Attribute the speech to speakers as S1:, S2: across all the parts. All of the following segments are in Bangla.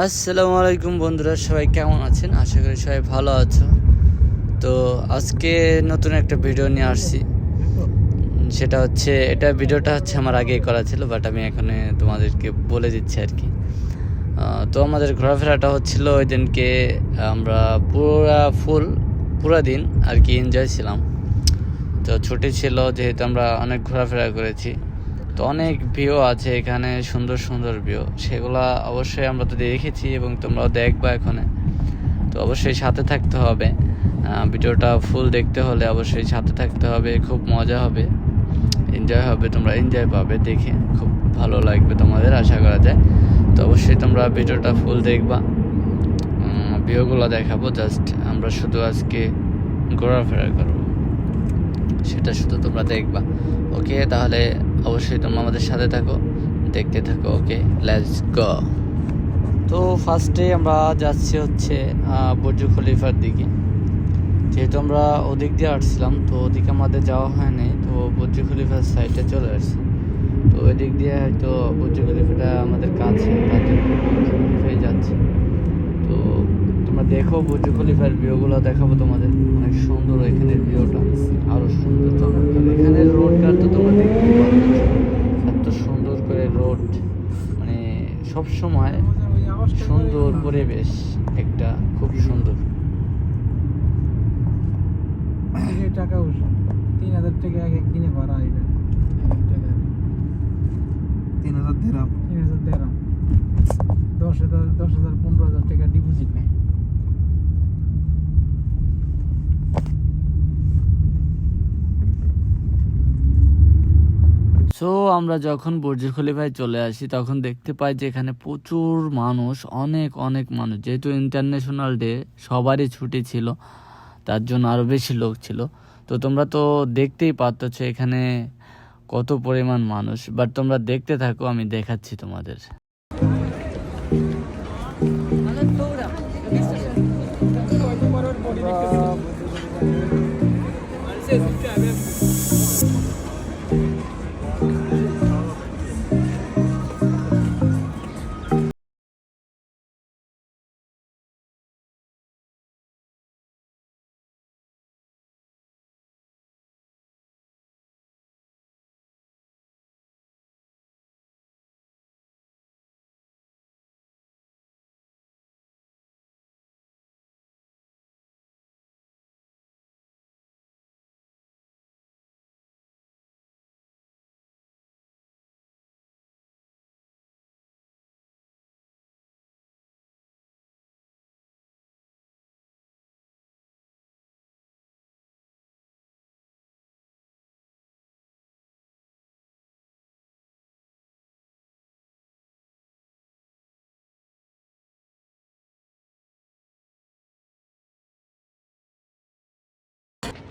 S1: আসসালামু আলাইকুম বন্ধুরা, সবাই কেমন আছেন? আশা করি সবাই ভালো আছো। তো আজকে নতুন একটা ভিডিও নিয়ে আসছি। সেটা হচ্ছে, এটা ভিডিওটা হচ্ছে আমার আগেই করা ছিল বাট আমি এখানে তোমাদেরকে বলে দিচ্ছি আর কি। তো আমাদের ঘোরাফেরাটা হচ্ছিল ওই দিনকে আমরা পুরা ফুল, পুরা দিন আর কি এনজয় ছিলাম। তো ছুটি ছিল, যেহেতু আমরা অনেক ঘোরাফেরা করেছি। তো অনেক ভিউ আছে এখানে, সুন্দর সুন্দর ভিউ। সেগুলা অবশ্যই আমরা তো দেখেছি এবং তোমরাও দেখবা এখানে। তো অবশ্যই সাথে থাকতে হবে। ভিডিওটা ফুল দেখতে হলে অবশ্যই সাথে থাকতে হবে, খুব মজা হবে। এনজয় হবে, তোমরা এনজয় পাবে দেখে। খুব ভালো লাগবে তোমাদের, আশা করা যায়। তো অবশ্যই তোমরা ভিডিওটা ফুল দেখবা। ভিউগুলো দেখাবো জাস্ট আমরা শুধু আজকে ঘোরাফেরা করব। সেটা শুধু তোমরা দেখবা। ওকে তাহলে অবশ্যই তোমরা আমাদের সাথে থাকো, দেখতে থাকো ওকে লেটস গো তো ফার্স্টে আমরা যাচ্ছি হচ্ছে বুর্জ খলিফার দিকে। যেহেতু আমরা ওদিক দিয়ে আসছিলাম, তো ওদিকে আমাদের যাওয়া হয়নি তো বুর্জ খলিফার সাইডে চলে আসছি। তো ওই দিক দিয়ে হয়তো বুর্জ খলিফাটা আমাদের কাছে, তার জন্য বুর্জ তোমরা দেখো বুর্জ খলিফার ভিউগুলো দেখাবো তোমাদের। অনেক সুন্দর এখানের ভিউটা। আরও সুন্দর চমৎকার এখানের রোডটা তো তোমরা দেখতেই পাচ্ছ। এত সুন্দর করে রোড মানে সব সময় সুন্দর পরিবেশ একটা খুব সুন্দর।
S2: এই টাকা তিন হাজার টাকা এক একদিনে ভাড়া এটা।
S3: তিন হাজার দিরাম
S2: তিন হাজার দেড়াম। দশ হাজার দশ হাজার পনেরো হাজার টাকা ডিপোজিট নেয়।
S1: সো আমরা যখন বুর্জ খলিফায় চলে আসি, তখন দেখতে পাই যে এখানে প্রচুর মানুষ, অনেক অনেক মানুষ। যেহেতু ইন্টারন্যাশনাল ডে সবারই ছুটি ছিল, তার জন্য আরও বেশি লোক ছিল। তো তোমরা তো দেখতেই পাচ্ছ এখানে কত পরিমাণ মানুষ। বাট তোমরা দেখতে থাকো, আমি দেখাচ্ছি তোমাদের।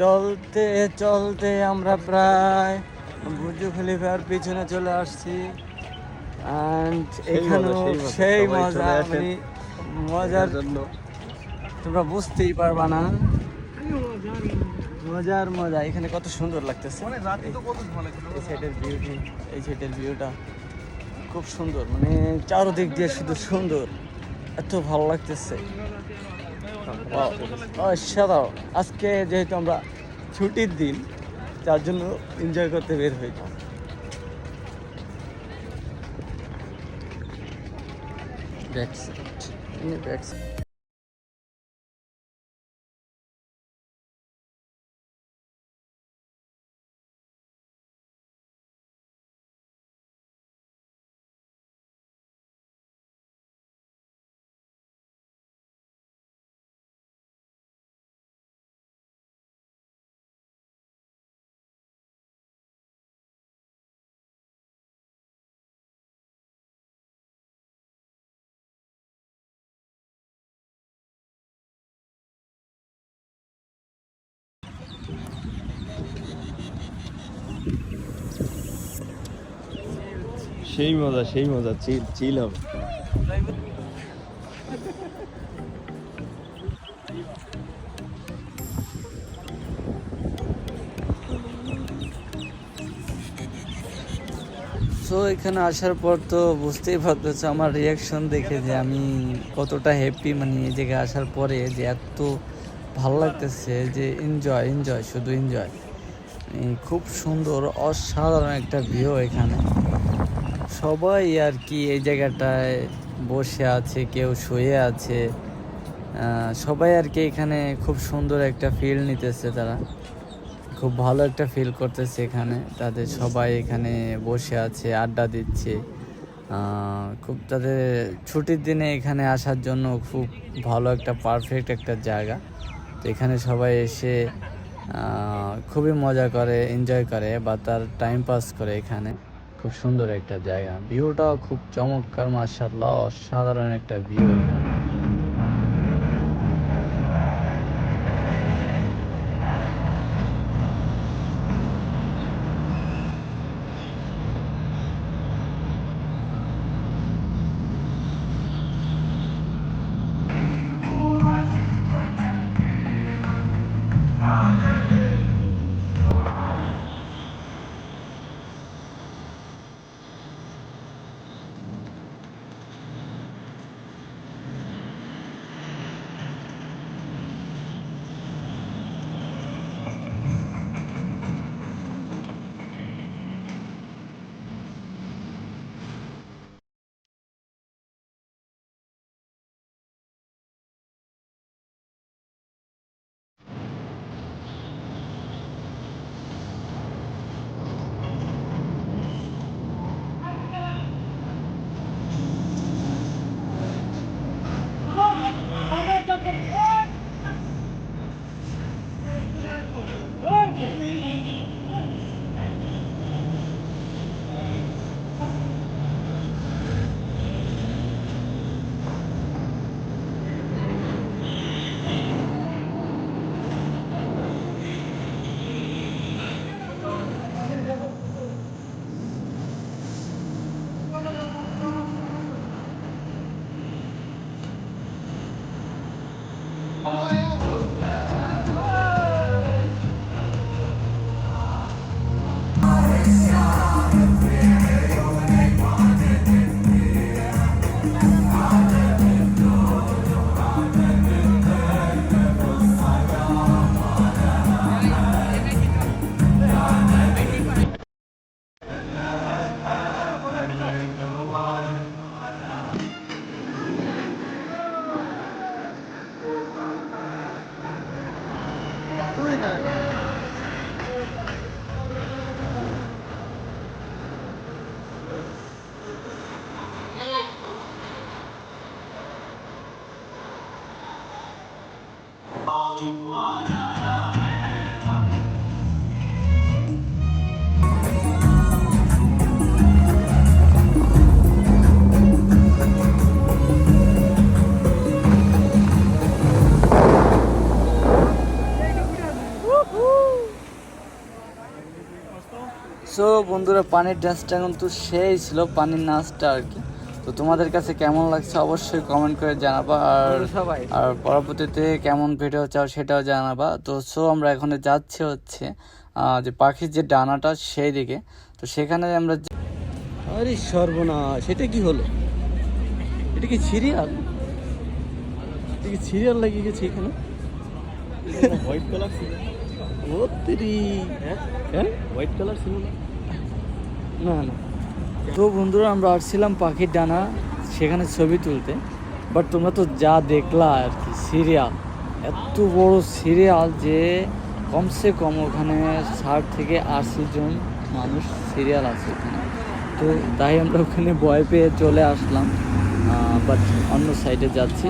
S1: চলতে চলতে আমরা প্রায় বুর্জ খলিফার পিছনে চলে আসছি। অ্যান্ড এখানেও সেই মজা মানে মজার
S3: জন্য।
S1: তোমরা বুঝতেই পারবা না। মজার মজা। এখানে কত সুন্দর লাগতেছে।
S3: রাতে তো কত ভালো ছিল।
S1: এই সাইডের বিউটি এই সাইডের ভিউটা খুব সুন্দর মানে চারোদিক দিয়ে শুধু সুন্দর। এত ভালো লাগতেছে। অসাধারণ আজকে যেহেতু আমরা ছুটির দিন, তার জন্য এনজয় করতে বের হয়েছি। ব্যাক সাইড ব্যাক
S3: সেই মজা সেই মজা, চিল চিল হবে।
S1: সো এখানে আসার পর তো বুঝতেই পারতেছো আমার রিয়াকশন দেখে যে আমি কতটা হ্যাপি মানে এই জায়গায় আসার পরে যে এত ভালো লাগতেছে যে এনজয় এনজয় শুধু এনজয় খুব সুন্দর, অসাধারণ একটা ভিউ এখানে। সবাই আর কি এই জায়গাটায় বসে আছে, কেউ শুয়ে আছে। সবাই আর কি এখানে খুব সুন্দর একটা ফিল নিতেছে তারা। খুব ভালো একটা ফিল করতেছে এখানে। তাদের সবাই এখানে বসে আছে, আড্ডা দিচ্ছে। খুব তাদের ছুটির দিনে এখানে আসার জন্য খুব ভালো একটা পারফেক্ট একটা জায়গা। তো এখানে সবাই এসে খুবই মজা করে এনজয় করে বা তার টাইম পাস করে এখানে। খুব সুন্দর একটা জায়গা। ভিউটাও খুব চমৎকার মার্শাল্লাহ অসাধারণ একটা ভিউ। সো বন্ধুরা পানির ডান্সটা কিন্তু সেই ছিল পানির নাচটা আর কি। তো তোমাদের কাছে কেমন লাগছে অবশ্যই কমেন্ট করে জানাবা আর
S2: সবাই।
S1: আর পরবর্তীতে কেমন ভিডিও চাও সেটাও জানাবা। তো সো আমরা এখানে যাচ্ছি হচ্ছে যে পাখির যে ডানাটা সেই দিকে। তো সেখানে আমরা
S3: আরে সর্বনাশ সেটা কি হলো? এটা কি সিরিয়াল এটা কি সিরিয়াল লাগিয়ে গেছে এখানে? হোয়াইট কালার ছিল ও তেরি হ্যাঁ? হোয়াইট কালার ছিল না
S1: না না। তো বন্ধুরা, আমরা আসছিলাম পাখির ডানা, সেখানে ছবি তুলতে। বাট তোমরা তো যা দেখলা আর কি, সিরিয়াল। এত বড় সিরিয়াল যে কমসে কম ওখানে ষাট থেকে আশি জন মানুষ সিরিয়াল আছে ওখানে। তো তাই আমরা ওখানে ভয় পেয়ে চলে আসলাম বাট অন্য সাইডে যাচ্ছি।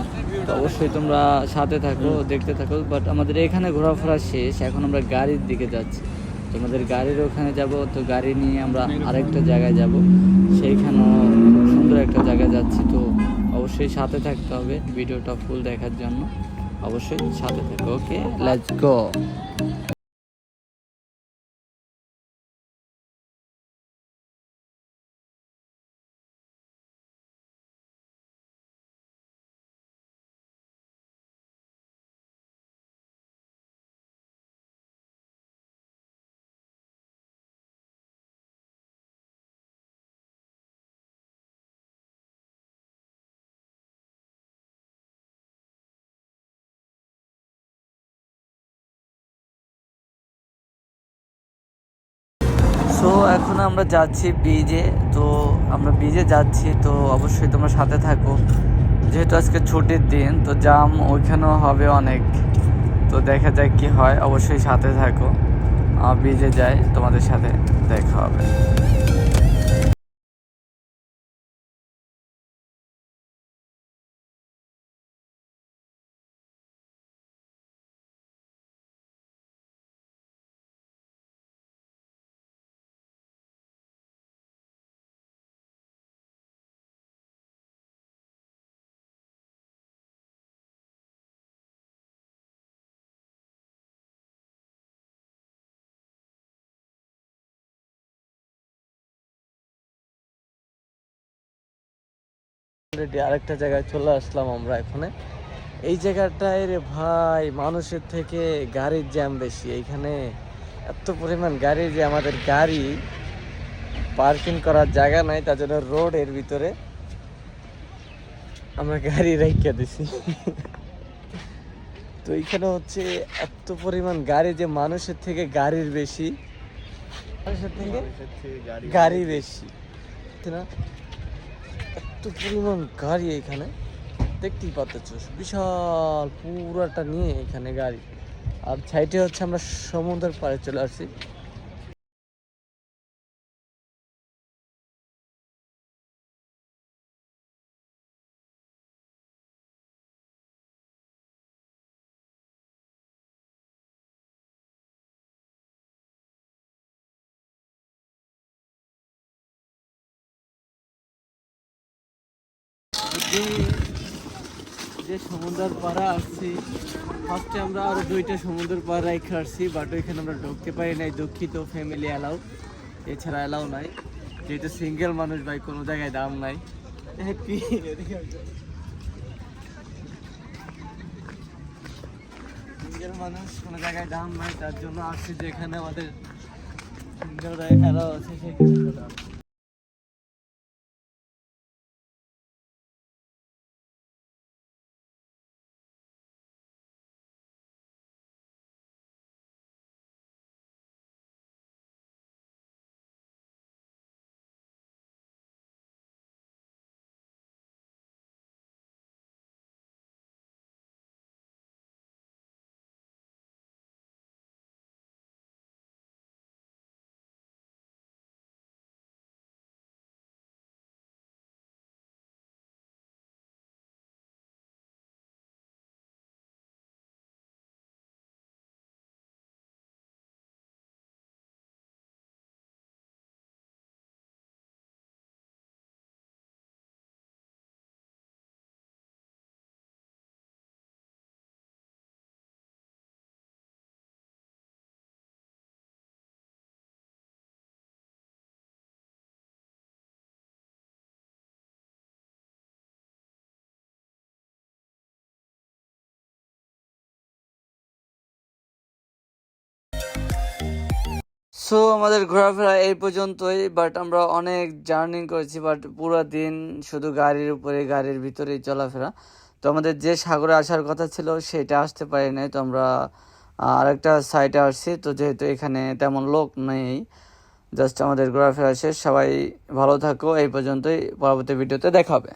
S1: তো অবশ্যই তোমরা সাথে থাকো, দেখতে থাকো। বাট আমাদের এখানে ঘোরাফেরা শেষ, এখন আমরা গাড়ির দিকে যাচ্ছি। তোমাদের গাড়ির ওখানে যাব, তো গাড়ি নিয়ে আমরা আরেকটা জায়গায় যাব। সেইখানেও সুন্দর একটা জায়গায় যাচ্ছি, তো অবশ্যই সাথে থাকতে হবে ভিডিওটা ফুল দেখার জন্য। অবশ্যই সাথে থাকো ওকে লেটস গো
S3: সো এখন আমরা যাচ্ছি বিজে তো আমরা বিজে যাচ্ছি, তো অবশ্যই তোমরা সাথে থাকো। যেহেতু আজকে ছুটির দিন, তো জাম ওইখানেও হবে অনেক। তো দেখা যাক কি হয়, অবশ্যই সাথে থাকো। বিজে যাই, তোমাদের সাথে দেখা হবে। অলরেডি আরেকটা জায়গায় চলে আসলাম আমরা এখানে। এই জায়গাটায় রে ভাই মানুষের থেকে গাড়ির জ্যাম বেশি। এইখানে এত পরিমাণ গাড়ি যে আমাদের গাড়ি পার্কিং করার জায়গা নাই তার জন্য রোডের ভিতরে আমরা গাড়ি রেখে দিছি। তো এইখানে হচ্ছে এত পরিমাণ গাড়ি যে মানুষের থেকে গাড়ির বেশি। মানুষের থেকে গাড়ি বেশি। না? এত পরিমাণ গাড়ি এখানে? দেখতেই পাচ্ছ, বিশাল পুরাটা নিয়ে এখানে গাড়ি। আর সাইডে হচ্ছে আমরা সমুদ্রের পাড়ে চলে আসছি। যে সমুদ্রের পাড়া আসছি, ফার্স্টে আমরা আরও দুইটা সমুদ্র পাড়া রেখে আসছি বাট ওইখানে আমরা ঢুকতে পারি নাই। দুঃখিত ফ্যামিলি অ্যালাউ এছাড়া অ্যালাউ নাই। যেহেতু সিঙ্গেল মানুষ ভাই, কোনো জায়গায় দাম নাই। সিঙ্গেল মানুষ, কোনো জায়গায় দাম নাই, তার জন্য আসছি যেখানে আমাদের সিঙ্গেল অ্যালাউ আছে, সেখানে সো আমাদের ঘোরাফেরা এই পর্যন্তই বাট আমরা অনেক জার্নি করেছি বাট পুরো দিন শুধু গাড়ির উপরে, গাড়ির ভিতরেই চলাফেরা। তো আমাদের যে সাগরে আসার কথা ছিল, সেটা আসতে পারি নাই। তো আমরা আরেকটা সাইটে আসছি। তো যেহেতু এখানে তেমন লোক নেই জাস্ট আমাদের ঘোরাফেরা শেষ। সবাই ভালো থাকো, এই পর্যন্তই। পরবর্তী ভিডিওতে দেখা হবে।